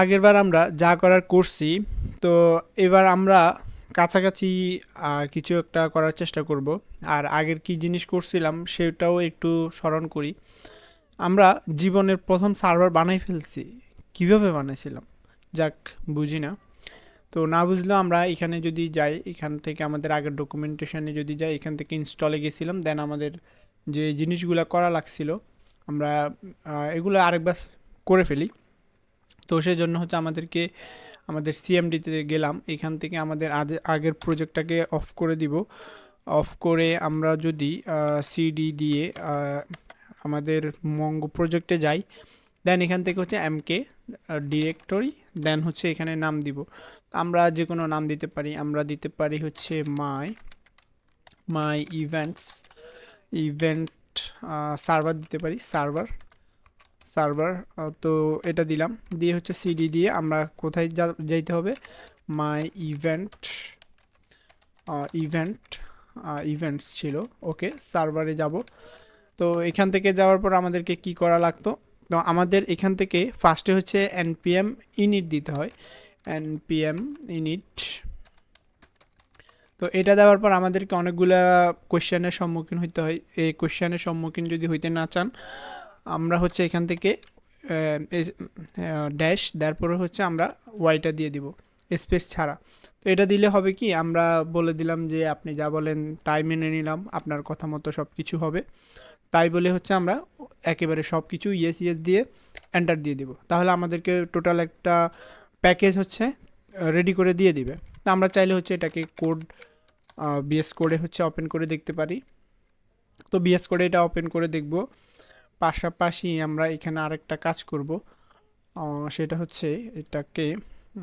আগেরবার আমরা যা করার করছি, তো এবার আমরা কাছাকাছি কিছু একটা করার চেষ্টা করব। আর আগের কি জিনিস করছিলাম সেটাও একটু স্মরণ করি। আমরা জীবনের প্রথম সার্ভার বানাই ফেলছি। কীভাবে বানাইছিলাম? যাক, বুঝি না। তো না বুঝলেও আমরা এখানে যদি যাই, এখান থেকে আমাদের আগের ডকুমেন্টেশনে যদি যাই, এখান থেকে ইনস্টলে গেছিলাম। দেন আমাদের যে জিনিসগুলো করা লাগছিল, আমরা এগুলো আরেকবার করে ফেলি। তো সেই জন্য হচ্ছে আমাদেরকে, আমাদের সিএমডিতে গেলাম। এখান থেকে আমাদের আগের প্রজেক্টটাকে অফ করে দিব। অফ করে আমরা যদি সিডি দিয়ে আমাদের মঙ্গ প্রজেক্টে যাই দেন এখান থেকে হচ্ছে এমকে ডিরেক্টরি দেন হচ্ছে এখানে নাম দিব। আমরা যে কোনো নাম দিতে পারি। আমরা দিতে পারি হচ্ছে my my events event server দিতে পারি। সার্ভার সার্ভার তো এটা দিলাম। দিয়ে হচ্ছে সিডি দিয়ে আমরা কোথায় যাইতে হবে? মাই ইভেন্ট ইভেন্ট ইভেন্টস ছিল। ওকে সার্ভারে যাব। তো এখান থেকে যাওয়ার পর আমাদেরকে কি করা লাগতো? তো আমাদের এখান থেকে ফার্স্টে হচ্ছে এনপিএম ইনিট দিতে হয়। এনপিএম ইনিট তো এটা দেওয়ার পর আমাদেরকে অনেকগুলা কোশ্চেনের সম্মুখীন হইতে হয়। এই কোশ্চেনের সম্মুখীন যদি হইতে না চান আমরা হচ্ছে এখান থেকে ড্যাশ তারপরে হচ্ছে আমরা ওয়াইটা দিয়ে দিব স্পেস ছাড়া। তো এটা দিলে হবে কি, আমরা বলে দিলাম যে আপনি যা বলেন তাই মেনে নিলাম, আপনার কথা মতো সব কিছু হবে। তাই বলে হচ্ছে আমরা একেবারে সব কিছু ইয়েস ইয়েস দিয়ে এন্টার দিয়ে দিব। তাহলে আমাদেরকে টোটাল একটা প্যাকেজ হচ্ছে রেডি করে দিয়ে দিবে। তা আমরা চাইলে হচ্ছে এটাকে কোড বিএস কোডে হচ্ছে ওপেন করে দেখতে পারি। তো বিএস কোডে এটা ওপেন করে দেখব। পাশাপাশি আমরা এখানে আরেকটা কাজ করব। সেটা হচ্ছে এটাকে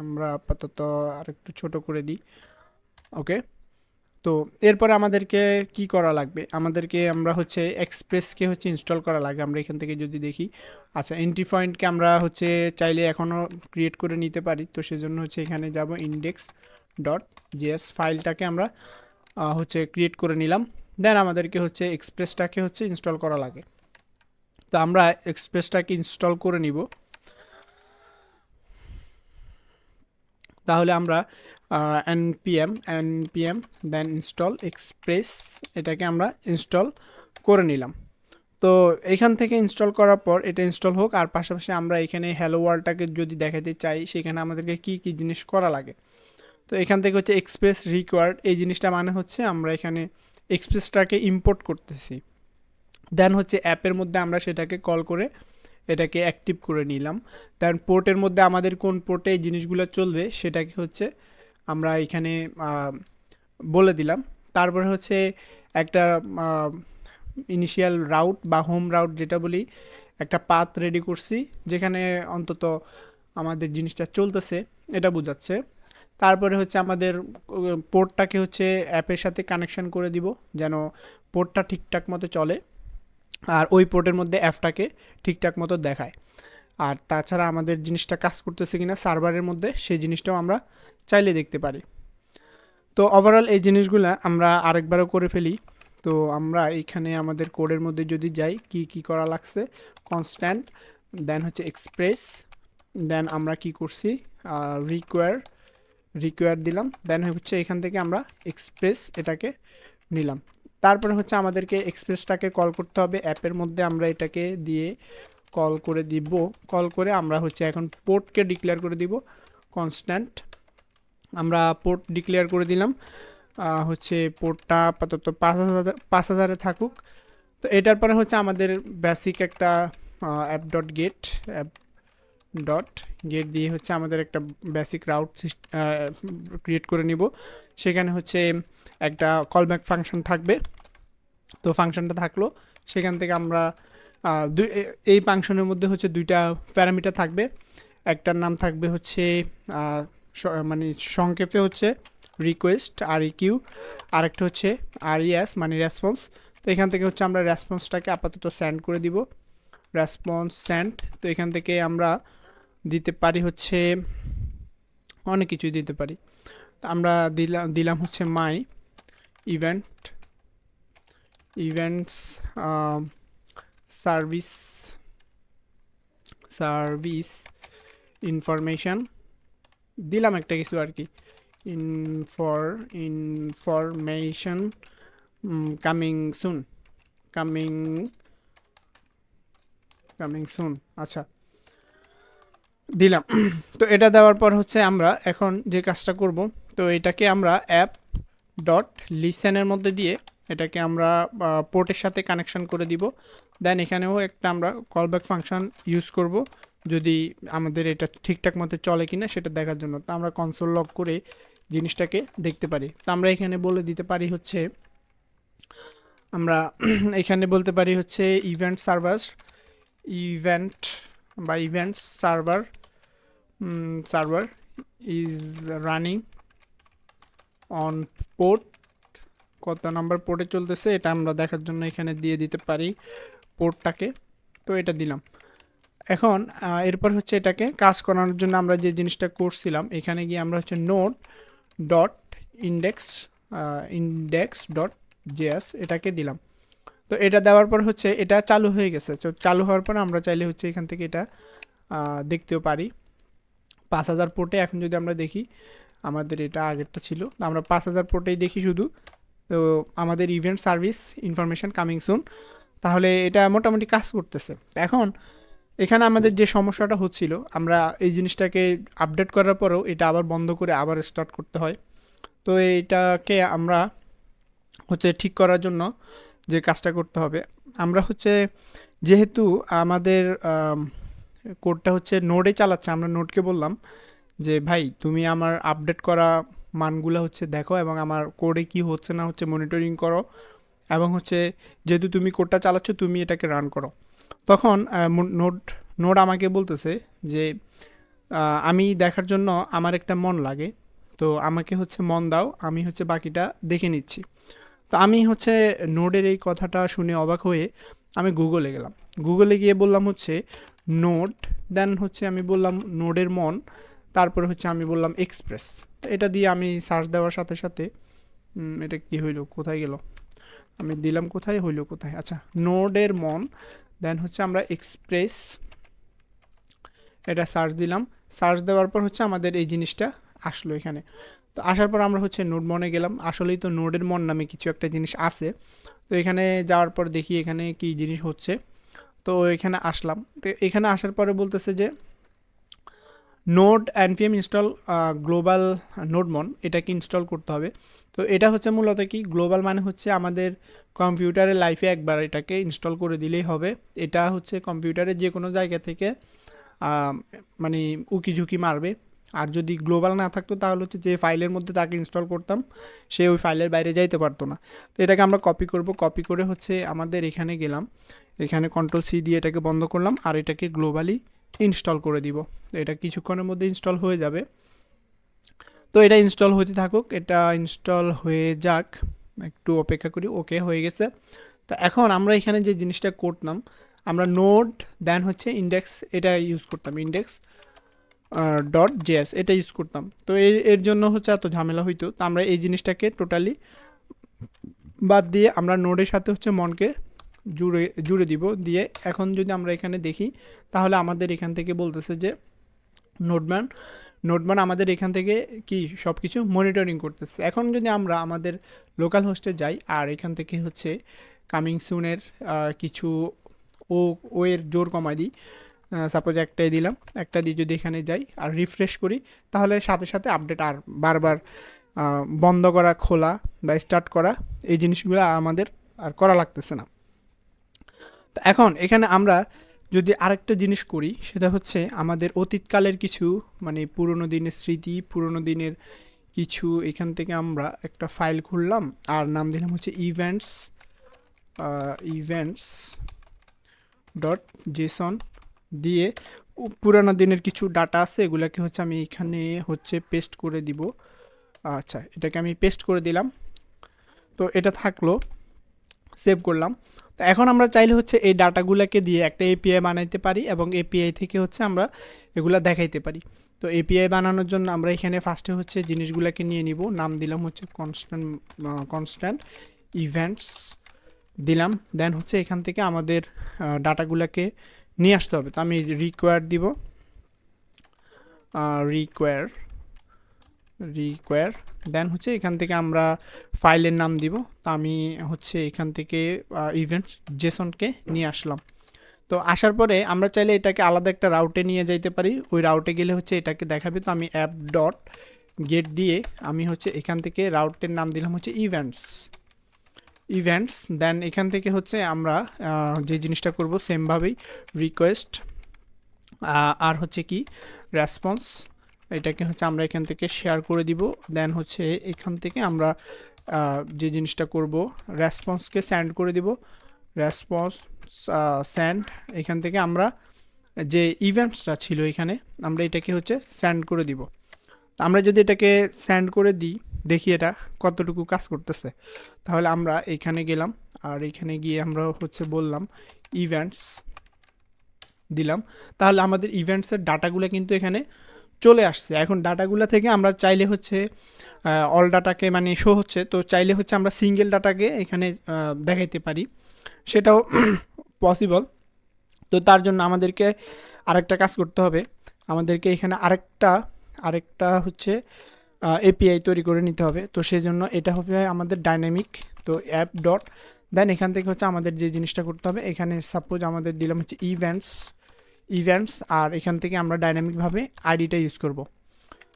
আমরা আপাতত আরেকটু ছোট করে দিই। ওকে? তো এরপরে আমাদেরকে কি করা লাগবে? আমাদেরকে আমরা হচ্ছে এক্সপ্রেসকে হচ্ছে ইনস্টল করা লাগে। আমরা এখান থেকে যদি দেখি আচ্ছা এন্ট্রি পয়েন্টকে আমরা হচ্ছে চাইলে এখনও ক্রিয়েট করে নিতে পারি। তো সেজন্য হচ্ছে এখানে যাব ইন্ডেক্স ডট জিএস ফাইলটাকে আমরা হচ্ছে ক্রিয়েট করে নিলাম। দেন আমাদেরকে হচ্ছে এক্সপ্রেসটাকে হচ্ছে ইনস্টল করা লাগে। তো আমরা এক্সপ্রেসটাকে ইনস্টল করে নিব। তাহলে আমরা npm npm then install express এটাকে আমরা ইনস্টল করে নিলাম। তো এখান থেকে ইনস্টল করার পর এটা ইনস্টল হোক, আর পাশাপাশি আমরা এখানে হ্যালো ওয়ার্ল্ডটাকে যদি দেখাতে চাই, সেখানে আমাদেরকে কি কি জিনিস করা লাগে? তো এখান থেকে হচ্ছে এক্সপ্রেস রিকোয়ার্ড এই জিনিসটা মানে হচ্ছে আমরা এখানে এক্সপ্রেসটাকে ইম্পোর্ট করতেছি। দেন হচ্ছে অ্যাপের মধ্যে আমরা সেটাকে কল করে এটাকে অ্যাক্টিভ করে নিলাম। দেন পোর্টের মধ্যে আমাদের কোন পোর্টে এই জিনিসগুলো চলবে সেটাকে হচ্ছে আমরা এখানে বলে দিলাম। তারপরে হচ্ছে একটা ইনিশিয়াল রাউট বা হোম রাউট যেটা বলি, একটা পাথ রেডি করছি, যেখানে অন্তত আমাদের জিনিসটা চলতেছে, এটা বোঝাচ্ছে। তারপরে হচ্ছে আমাদের পোর্টটাকে হচ্ছে অ্যাপের সাথে কানেকশন করে দিব, যেন পোর্টটা ঠিকঠাক মতো চলে। আর ওই পোর্টের মধ্যে অ্যাপটাকে ঠিকঠাক মতো দেখায়। আর তাছাড়া আমাদের জিনিসটা কাজ করতেছে কিনা সার্ভারের মধ্যে, সেই জিনিসটাও আমরা চাইলে দেখতে পারি। তো ওভারঅল এই জিনিসগুলো আমরা আরেকবারও করে ফেলি। তো আমরা এখানে আমাদের কোডের মধ্যে যদি যাই, কি কি করা লাগছে? কনস্ট্যান্ট দেন হচ্ছে এক্সপ্রেস দেন আমরা কি করছি? রিকোয়ার রিকোয়ার দিলাম। দেন হচ্ছে এখান থেকে আমরা এক্সপ্রেস এটাকে নিলাম। তারপরে হচ্ছে আমাদেরকে এক্সপ্রেসটাকে কল করতে হবে। অ্যাপের মধ্যে আমরা এটাকে দিয়ে কল করে দিব। কল করে আমরা হচ্ছে এখন পোর্টকে ডিক্লেয়ার করে দিব। কনস্ট্যান্ট। আমরা পোর্ট ডিক্লেয়ার করে দিলাম। হচ্ছে পোর্টটা আপাতত পাঁচ হাজার, পাঁচ হাজারে থাকুক। তো এটার পরে হচ্ছে আমাদের বেসিক একটা app dot get app dot get দিয়ে হচ্ছে আমাদের একটা বেসিক রাউট ক্রিয়েট করে নিব। সেখানে হচ্ছে একটা কলব্যাক ফাংশন থাকবে। তো ফাংশনটা থাকল। সেখান থেকে আমরা দুই এই ফাংশনের মধ্যে হচ্ছে দুইটা প্যারামিটার থাকবে। একটার নাম থাকবে হচ্ছে মানে সংক্ষেপে হচ্ছে রিকোয়েস্ট আর কিউ আরেকটা হচ্ছে আর ইএস মানে রেসপন্স তো এখান থেকে হচ্ছে আমরা রেসপন্সটাকে আপাতত সেন্ড করে দিব। রেসপন্স সেন্ড তো এখান থেকে আমরা দিতে পারি হচ্ছে, অনেক কিছুই দিতে পারি। আমরা দিলাম দিলাম হচ্ছে my event events service service information দিলাম একটা কিছু আর কি ইনফর information coming soon coming coming soon আচ্ছা দিলাম তো এটা দেওয়ার পর হচ্ছে আমরা এখন যে কাজটা করব, তো এটাকে আমরা অ্যাপ ডট লিসেনের মধ্যে দিয়ে এটাকে আমরা পোর্টের সাথে কানেকশন করে দিব। দেন এখানেও একটা আমরা কলব্যাক ফাংশন ইউজ করব। যদি আমাদের এটা ঠিকঠাক মতো চলে কিনা সেটা দেখার জন্য। তো আমরা কনসোল লক করে জিনিসটাকে দেখতে পারি। তো আমরা এখানে বলে দিতে পারি হচ্ছে, আমরা এখানে বলতে পারি হচ্ছে ইভেন্ট সার্ভার ইভেন্ট বা event server server is running on port কত নাম্বার পোর্টে চলতেছে, এটা আমরা দেখার জন্য এখানে দিয়ে দিতে পারি পোর্টটাকে। তো এটা দিলাম। এখন এরপর হচ্ছে এটাকে কাজ করানোর জন্য আমরা যে জিনিসটা করছিলাম, এখানে গিয়ে আমরা হচ্ছে node dot index index dot JS এটাকে দিলাম। তো এটা দেওয়ার পর হচ্ছে এটা চালু হয়ে গেছে। তো চালু হওয়ার পর আমরা চাইলে হচ্ছে এখান থেকে এটা দেখতেও পারি। পাঁচ হাজার পোর্টে এখন যদি আমরা দেখি, আমাদের এটা আগেরটা ছিল। আমরা পাঁচ হাজার পোর্টেই দেখি শুধু। তো আমাদের event service information coming soon তাহলে এটা মোটামুটি কাজ করতেছে। এখন এখানে আমাদের যে সমস্যাটা হচ্ছিল, আমরা এই জিনিসটাকে আপডেট করার পরেও এটা আবার বন্ধ করে আবার স্টার্ট করতে হয়। তো এইটাকে আমরা হচ্ছে ঠিক করার জন্য যে কাজটা করতে হবে, আমরা হচ্ছে যেহেতু আমাদের কোডটা হচ্ছে নোডে চালাচ্ছে, আমরা নোডকে বললাম যে, ভাই, তুমি আমার আপডেট করা মানগুলো হচ্ছে দেখো এবং আমার কোডে কি হচ্ছে না হচ্ছে মনিটরিং করো এবং হচ্ছে যেহেতু তুমি কোডটা চালাচ্ছ তুমি এটাকে রান করো। তখন নোট নোট আমাকে বলতেছে যে আমি দেখার জন্য আমার একটা মন লাগে, তো আমাকে হচ্ছে মন দাও, আমি হচ্ছে বাকিটা দেখে নিচ্ছি। তো আমি হচ্ছে নোডের এই কথাটা শুনে অবাক হয়ে আমি গুগলে গেলাম। গুগলে গিয়ে বললাম হচ্ছে নোট দেন হচ্ছে আমি বললাম নোডের মন, তারপরে হচ্ছে আমি বললাম এক্সপ্রেস এটা দিয়ে আমি সার্চ দেওয়ার সাথে সাথে এটা কি হইল? কোথায় গেল? আমি দিলাম কোথায়, হইল কোথায়? আচ্ছা নোডের মন দেন হচ্ছে আমরা এক্সপ্রেস এটা সার্চ দিলাম। সার্চ দেওয়ার পর হচ্ছে আমাদের এই জিনিসটা আসলো এখানে। তো আসার পর আমরা হচ্ছে নোড মনে গেলাম। আসলেই তো নোডের মন নামে কিছু একটা জিনিস আছে। তো এখানে যাওয়ার পর দেখি এখানে কি জিনিস হচ্ছে। তো এখানে আসলাম। তো এখানে আসার পরে বলতেছে যে node NPM install global nodemon এটাকে ইনস্টল করতে হবে। তো এটা হচ্ছে মূলত কি? গ্লোবাল মানে হচ্ছে আমাদের কম্পিউটারের লাইফে একবার এটাকে ইনস্টল করে দিলেই হবে। এটা হচ্ছে কম্পিউটারের যে কোনো জায়গা থেকে মানে উকি ঝুঁকি মারবে। আর যদি গ্লোবাল না থাকতো, তাহলে হচ্ছে যে ফাইলের মধ্যে তাকে ইনস্টল করতাম, সে ওই ফাইলের বাইরে যাইতে পারতো না। তো এটাকে আমরা কপি করব। কপি করে হচ্ছে আমাদের এখানে গেলাম। এখানে কন্ট্রোল সি দিয়ে এটাকে বন্ধ করলাম। আর এটাকে গ্লোবালি ইনস্টল করে দিব। এটা কিছুক্ষণের মধ্যে ইনস্টল হয়ে যাবে। তো এটা ইনস্টল হতে থাকুক, এটা ইনস্টল হয়ে যাক। একটু অপেক্ষা করি, ওকে, হয়ে গেছে। তো এখন আমরা এখানে যে জিনিসটা করতাম, আমরা নোড, দেন হচ্ছে ইন্ডেক্স, এটা ইউজ করতাম। ইন্ডেক্স ডট জেএস, এটা ইউজ করতাম। তো এর জন্য হচ্ছে এত ঝামেলা হইতো। তো আমরা এই জিনিসটাকে টোটালি বাদ দিয়ে আমরা নোডের সাথে হচ্ছে মনকে জুড়ে জুড়ে দিব। দিয়ে এখন যদি আমরা এখানে দেখি, তাহলে আমাদের এখান থেকে বলতেছে যে নোটম্যান নোটম্যান আমাদের এখান থেকে কি সব কিছু মনিটরিং করতেছে। এখন যদি আমরা আমাদের লোকাল হোস্টে যাই, আর এখান থেকে হচ্ছে কামিং সুনের কিছু ও ওয়ের জোর কমাই দিই সাপোজ একটাই দিলাম, একটা দিয়ে যদি এখানে যাই আর রিফ্রেশ করি, তাহলে সাথে সাথে আপডেট আর বারবার বন্ধ করা, খোলা বা স্টার্ট করা, এই জিনিসগুলো আমাদের আর করা লাগতেছে না। এখন এখানে আমরা যদি আরেকটা জিনিস করি, সেটা হচ্ছে আমাদের অতীতকালের কিছু মানে পুরনো দিনের স্মৃতি, পুরনো দিনের কিছু, এখান থেকে আমরা একটা ফাইল খুললাম, আর নাম দিলাম হচ্ছে ইভেন্টস ইভেন্টস ডট জেসন দিয়ে পুরানো দিনের কিছু ডাটা আছে, এগুলাকে হচ্ছে আমি এখানে হচ্ছে পেস্ট করে দিব। আচ্ছা এটাকে আমি পেস্ট করে দিলাম। তো এটা থাকল সেভ করলাম। তো এখন আমরা চাইলে হচ্ছে এই ডাটাগুলোকে দিয়ে একটা এপিআই বানাইতে পারি এবং এপিআই থেকে হচ্ছে আমরা এগুলা দেখাইতে পারি। তো এপিআই বানানোর জন্য আমরা এখানে ফার্স্টে হচ্ছে জিনিসগুলোকে নিয়ে নিব। নাম দিলাম হচ্ছে কনস্ট্যান্ট কনস্ট্যান্ট ইভেন্টস দিলাম। দেন হচ্ছে এখান থেকে আমাদের ডাটাগুলোকে নিয়ে আসতে হবে। তো আমি রিকোয়ার দিব। রিকোয়ার রিকোয়ার দেন হচ্ছে এখান থেকে আমরা ফাইলের নাম দিব। তো আমি হচ্ছে এখান থেকে ইভেন্টস জেসনকে নিয়ে আসলাম। তো আসার পরে আমরা চাইলে এটাকে আলাদা একটা রাউটে নিয়ে যাইতে পারি। ওই রাউটে গেলে হচ্ছে এটাকে দেখাবে। তো আমি অ্যাপ ডট গেট দিয়ে আমি হচ্ছে এখান থেকে রাউটের নাম দিলাম হচ্ছে ইভেন্টস ইভেন্টস দেন এখান থেকে হচ্ছে আমরা যে জিনিসটা করব সেমভাবেই রিকোয়েস্ট আর হচ্ছে কি রেসপন্স এটাকে হচ্ছে আমরা এখান থেকে শেয়ার করে দিব। দেন হচ্ছে এখান থেকে আমরা যে জিনিসটা করব রেসপন্সকে স্যান্ড করে দিব। রেসপন্স স্যান্ড এখান থেকে আমরা যে ইভেন্টসটা ছিল এখানে, আমরা এটাকে হচ্ছে স্যান্ড করে দিব। আমরা যদি এটাকে স্যান্ড করে দিই, দেখি এটা কতটুকু কাজ করতেছে। তাহলে আমরা এখানে গেলাম, আর এখানে গিয়ে আমরা হচ্ছে বললাম ইভেন্টস দিলাম। তাহলে আমাদের ইভেন্টসের ডাটাগুলো কিন্তু এখানে চলে আসছে। এখন ডাটাগুলো থেকে আমরা চাইলে হচ্ছে অল ডাটাকে মানে শো হচ্ছে। তো চাইলে হচ্ছে আমরা সিঙ্গেল ডাটাকে এখানে দেখাইতে পারি। সেটাও পসিবল তো তার জন্য আমাদেরকে আরেকটা কাজ করতে হবে। আমাদেরকে এখানে আরেকটা আরেকটা হচ্ছে এপিআই তৈরি করে নিতে হবে। তো সেই জন্য এটা হবে আমাদের ডাইনামিক তো অ্যাপ ডট দেন এখান থেকে হচ্ছে আমাদের যে জিনিসটা করতে হবে, এখানে সাপোজ আমাদের দিলাম হচ্ছে ইভেন্টস ইভেন্টস আর এখান থেকে আমরা ডাইনামিকভাবে আইডিটা ইউজ করব।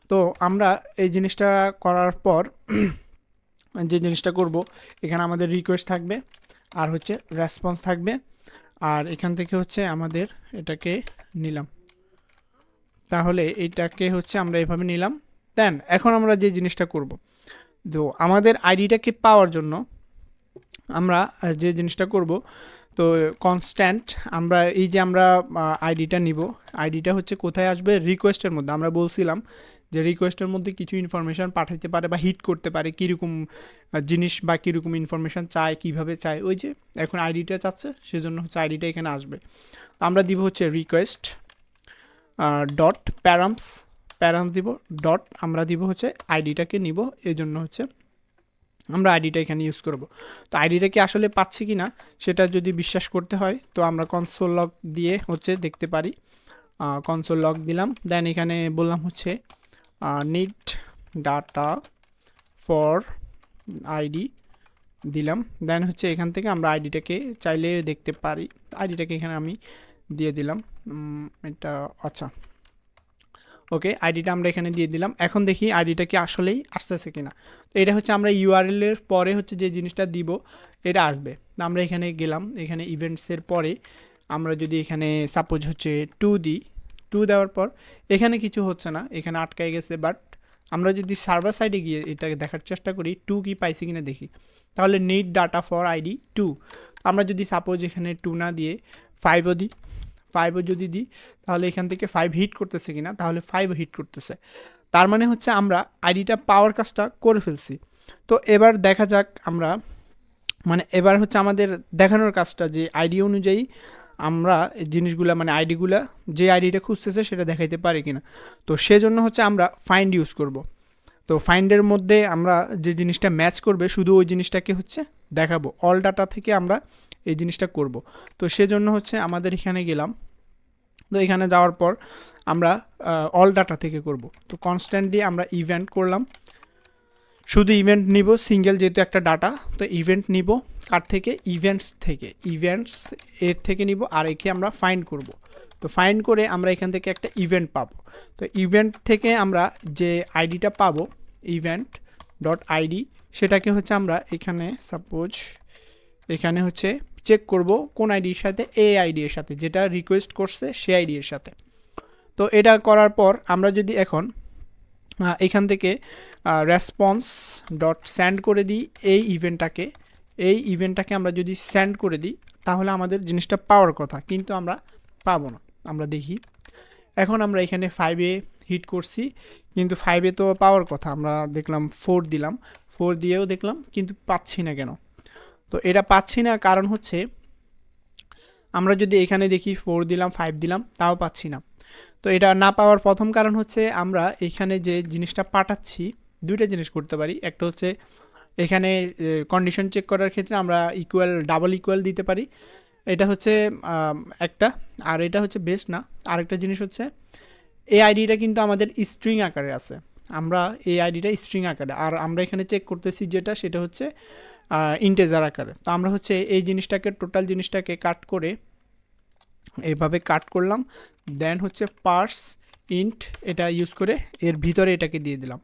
তো আমরা এই জিনিসটা করার পর যে জিনিসটা করব, এখানে আমাদের রিকোয়েস্ট থাকবে, আর হচ্ছে রেসপন্স থাকবে, আর এখান থেকে হচ্ছে আমাদের এটাকে নিলাম। তাহলে এটাকে হচ্ছে আমরা এভাবে নিলাম। দেন এখন আমরা যে জিনিসটা করব, তো আমাদের আইডিটাকে পাওয়ার জন্য আমরা যে জিনিসটা করব তো কনস্ট্যান্ট আমরা এই যে আমরা আইডিটা নিব আইডিটা হচ্ছে কোথায় আসবে? রিকোয়েস্টের মধ্যে। আমরা বলছিলাম যে রিকোয়েস্টের মধ্যে কিছু ইনফরমেশান পাঠাইতে পারে বা হিট করতে পারে, কীরকম জিনিস বা কীরকম ইনফরমেশান চায়, কীভাবে চায়। ওই যে এখন আইডিটা চাচ্ছে, সেজন্য হচ্ছে আইডিটা এখানে আসবে। তো আমরা দিব হচ্ছে রিকোয়েস্ট ডট প্যারামস প্যারামস দিব ডট আমরা দিব হচ্ছে আইডিটাকে নিব এই জন্য হচ্ছে আমরা আইডিটা এখানে ইউজ করব। তো আইডিটা কি আসলে পাচ্ছি কি না সেটা যদি বিশ্বাস করতে হয়, তো আমরা কনসোল লগ দিয়ে হচ্ছে দেখতে পারি। কনসোল লগ দিলাম দেন এখানে বললাম হচ্ছে নিড ডাটা ফর আইডি দিলাম। দেন হচ্ছে এখান থেকে আমরা আইডিটাকে চাইলে দেখতে পারি। আইডিটাকে এখানে আমি দিয়ে দিলাম। এটা আচ্ছা। ওকে, আইডিটা আমরা এখানে দিয়ে দিলাম। এখন দেখি আইডিটা কি আসলেই আসতেছে কিনা। তো এটা হচ্ছে আমরা ইউআরএল এর পরে হচ্ছে যে জিনিসটা দিব, এটা আসবে। আমরা এখানে গেলাম, এখানে ইভেন্টসের পরে আমরা যদি এখানে সাপোজ হচ্ছে টু দিই টু দেওয়ার পর এখানে কিছু হচ্ছে না, এখানে আটকায় গেছে বাট আমরা যদি সার্ভার সাইডে গিয়ে এটাকে দেখার চেষ্টা করি টু কি পাইছি কিনা দেখি। তাহলে need data for ID to আমরা যদি সাপোজ এখানে টু না দিয়ে ফাইভও দিই ফাইভও যদি দিই, তাহলে এখান থেকে ফাইভ হিট করতেছে কিনা, তাহলে ফাইভও হিট করতেছে। তার মানে হচ্ছে আমরা আইডিটা পাওয়ার কাজটা করে ফেলছি। তো এবার দেখা যাক আমরা মানে এবার হচ্ছে আমাদের দেখানোর কাজটা, যে আইডি অনুযায়ী আমরা এই জিনিসগুলা মানে আইডিগুলা যে আইডিটা খুঁজতেছে সেটা দেখাইতে পারি কিনা। তো সেজন্য হচ্ছে আমরা ফাইন্ড ইউজ করব। তো ফাইন্ডের মধ্যে আমরা যে জিনিসটা ম্যাচ করবে, শুধু ওই জিনিসটাকে হচ্ছে দেখাবো। অল ডাটা থেকে আমরা এই জিনিসটা করব। তো সেজন্য হচ্ছে আমাদের এখানে গেলাম। তো এখানে যাওয়ার পর আমরা অল ডাটা থেকে করব। তো কনস্ট্যান্ট দিয়ে আমরা ইভেন্ট করলাম। শুধু ইভেন্ট নিব সিঙ্গেল যেহেতু একটা ডাটা তো ইভেন্ট নিব। কার থেকে ইভেন্টস থেকে ইভেন্টস এর থেকে নিব। আর একে আমরা ফাইন্ড করব। তো ফাইন্ড করে আমরা এখান থেকে একটা ইভেন্ট পাবো। তো ইভেন্ট থেকে আমরা যে আইডিটা পাবো ইভেন্ট ডট আইডি সেটাকে হচ্ছে আমরা এখানে সাপোজ এখানে হচ্ছে চেক করব কোন আইডির সাথে এ আইডি এর সাথে, যেটা রিকোয়েস্ট করছে সে আইডি এর সাথে। তো এটা করার পর আমরা যদি এখন এখান থেকে রেসপন্স ডট সেন্ড করে দিই এই ইভেন্টটাকে এই ইভেন্টটাকে আমরা যদি সেন্ড করে দিই, তাহলে আমাদের জিনিসটা পাওয়ার কথা, কিন্তু আমরা পাবো না। আমরা দেখি। এখন আমরা এখানে ফাইভে হিট করছি, কিন্তু ফাইভে তো পাওয়ার কথা, আমরা দেখলাম ফোর দিলাম। ফোর দিয়েও দেখলাম, কিন্তু পাচ্ছি না কেন? তো এটা পাচ্ছি না, কারণ হচ্ছে আমরা যদি এখানে দেখি ফোর দিলাম ফাইভ দিলাম, তাও পাচ্ছি না। তো এটা না পাওয়ার প্রথম কারণ হচ্ছে আমরা এখানে যে জিনিসটা পাঠাচ্ছি, দুইটা জিনিস করতে পারি। একটা হচ্ছে এখানে কন্ডিশন চেক করার ক্ষেত্রে আমরা ইকুয়াল ডাবল ইকুয়াল দিতে পারি। এটা হচ্ছে একটা, আর এটা হচ্ছে বেস্ট না। আরেকটা জিনিস হচ্ছে এই আইডিটা কিন্তু আমাদের স্ট্রিং আকারে আছে। আমরা এই আইডিটা স্ট্রিং আকারে, আর আমরা এখানে চেক করতেছি যেটা, সেটা হচ্ছে ইন্টেজার আকারে। তো আমরা হচ্ছে এই জিনিসটাকে টোটাল জিনিসটাকে কাট করে এইভাবে কাট করলাম। দেন হচ্ছে পার্স ইন্ট এটা ইউজ করে এর ভিতরে এটাকে দিয়ে দিলাম।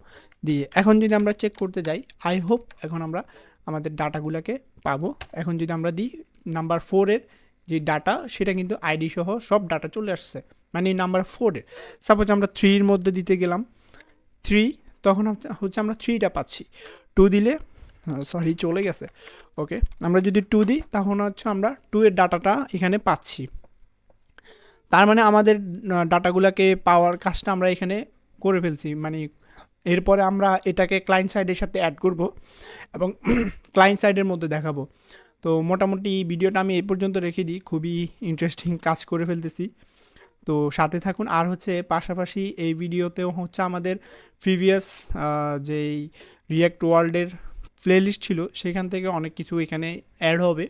দিয়ে এখন যদি আমরা চেক করতে যাই আই হোপ এখন আমরা আমাদের ডাটাগুলোকে পাবো। এখন যদি আমরা দিই নাম্বার ফোরের যে ডাটা সেটা কিন্তু আইডি সহ সব ডাটা চলে আসছে। মানে নাম্বার ফোরের সাপোজ আমরা থ্রির মধ্যে দিতে গেলাম। থ্রি তখন হচ্ছে আমরা থ্রিটা পাচ্ছি। টু দিলে সরি চলে গেছে। ওকে আমরা যদি টু দিই তখন হচ্ছে আমরা টু এর ডাটাটা এখানে পাচ্ছি। তার মানে আমাদের ডাটাগুলোকে পাওয়ার কাজটা আমরা এখানে করে ফেলছি। মানে এরপরে আমরা এটাকে ক্লায়েন্ট সাইডের সাথে অ্যাড করব এবং ক্লায়েন্ট সাইডের মধ্যে দেখাবো। তো মোটামুটি ভিডিওটা আমি এই পর্যন্ত রেখে দিই। খুবই ইন্টারেস্টিং কাজ করে ফেলতেছি। তো সাথে থাকুন। আর হচ্ছে পাশাপাশি এই ভিডিওতেও হচ্ছে আমাদের প্রিভিয়াস যেই রিয়াক্ট ওয়ার্ল্ডের প্লেলিস্ট ছিল, সেখান থেকে অনেক কিছু এখানে অ্যাড হবে।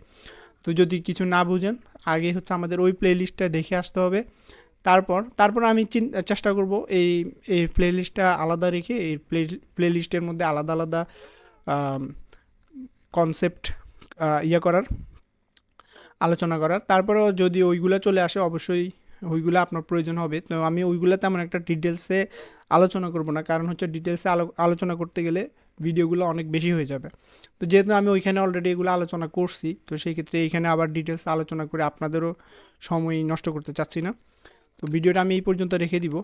তো যদি কিছু না বুঝেন, আগে হচ্ছে আমাদের ওই প্লেলিস্টটা দেখে আসতে হবে। তারপর তারপর আমি চেষ্টা করব এই এই প্লেলিস্টটা আলাদা রেখে, এই প্লে প্লেলিস্টের মধ্যে আলাদা আলাদা কনসেপ্ট ইয়ে করার, আলোচনা করার। তারপরেও যদি ওইগুলো চলে আসে, অবশ্যই ওইগুলো আপনার প্রয়োজন হবে। তো আমি ওইগুলো তেমন একটা ডিটেলসে আলোচনা করব না। কারণ হচ্ছে ডিটেলসে আলো, আলোচনা করতে গেলে ভিডিওগুলো অনেক বেশি হয়ে যাবে। তো যেহেতু আমি ওইখানে অলরেডি এগুলো আলোচনা করছি, তো সেই ক্ষেত্রে এইখানে আবার ডিটেলস আলোচনা করে আপনাদেরও সময় নষ্ট করতে চাচ্ছি না। তো ভিডিওটা আমি এই পর্যন্ত রেখে দিব।